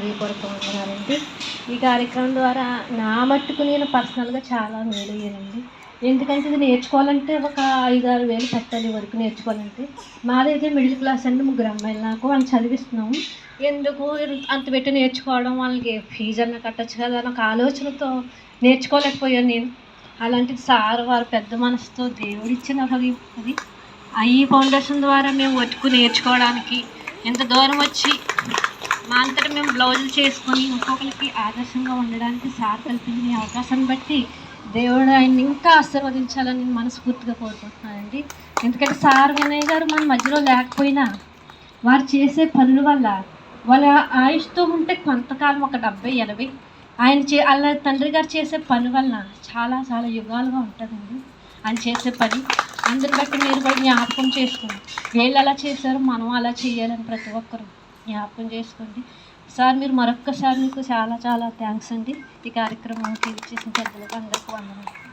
హృదయపూర్వక వందనాలండి. ఈ కార్యక్రమం ద్వారా నా మట్టుకు నేను పర్సనల్గా చాలా మేలు అయ్యానండి ఎందుకంటే ఇది నేర్చుకోవాలంటే ఒక ఐదు ఆరు వేలు పెట్టాలి వరకు నేర్చుకోవాలంటే. మాదైతే మిడిల్ క్లాస్ అండి ముగ్గురు అమ్మాయిలు నాకు వాళ్ళని చదివిస్తున్నాము. ఎందుకు అంత పెట్టి నేర్చుకోవడం వాళ్ళకి ఫీజు అన్న కట్టచ్చు కదా అని ఒక ఆలోచనతో నేర్చుకోలేకపోయాను నేను. అలాంటిది సార్ వారు పెద్ద మనసుతో దేవుడిచ్చిన అది. అది ఈ ఫౌండేషన్ ద్వారా మేము వట్టుకు నేర్చుకోవడానికి ఎంత దూరం వచ్చి మా అంతటా మేము బ్లౌజులు చేసుకొని ఇంకొకరికి ఆదర్శంగా ఉండడానికి సార్ కల్పించిన ఈ అవకాశాన్ని బట్టి దేవుడు ఆయన్ని ఇంకా ఆశీర్వదించాలని నేను మనస్ఫూర్తిగా కోరుకుంటున్నానండి. ఎందుకంటే సార్ వినయ్ గారు మన మధ్యలో లేకపోయినా వారు చేసే పనుల వల్ల వాళ్ళ ఆయుష్తో ఉంటే కొంతకాలం ఒక డెబ్బై ఎనభై ఆయన చే వాళ్ళ తండ్రి గారు చేసే పని వలన చాలా చాలా యుగాలుగా ఉంటుందండి. ఆయన చేసే పని అందరి బట్టి మీరు కూడా జ్ఞాపకం చేసుకోండి. వీళ్ళు అలా చేశారు మనం అలా చేయాలని ప్రతి ఒక్కరు. జ్ఞాపకం చేసుకోండి. సార్ మీరు మరొక్కసారి మీకు చాలా చాలా థ్యాంక్స్ అండి. ఈ కార్యక్రమానికి చేసిన పెద్దలకు అందరికీ వందనాలు.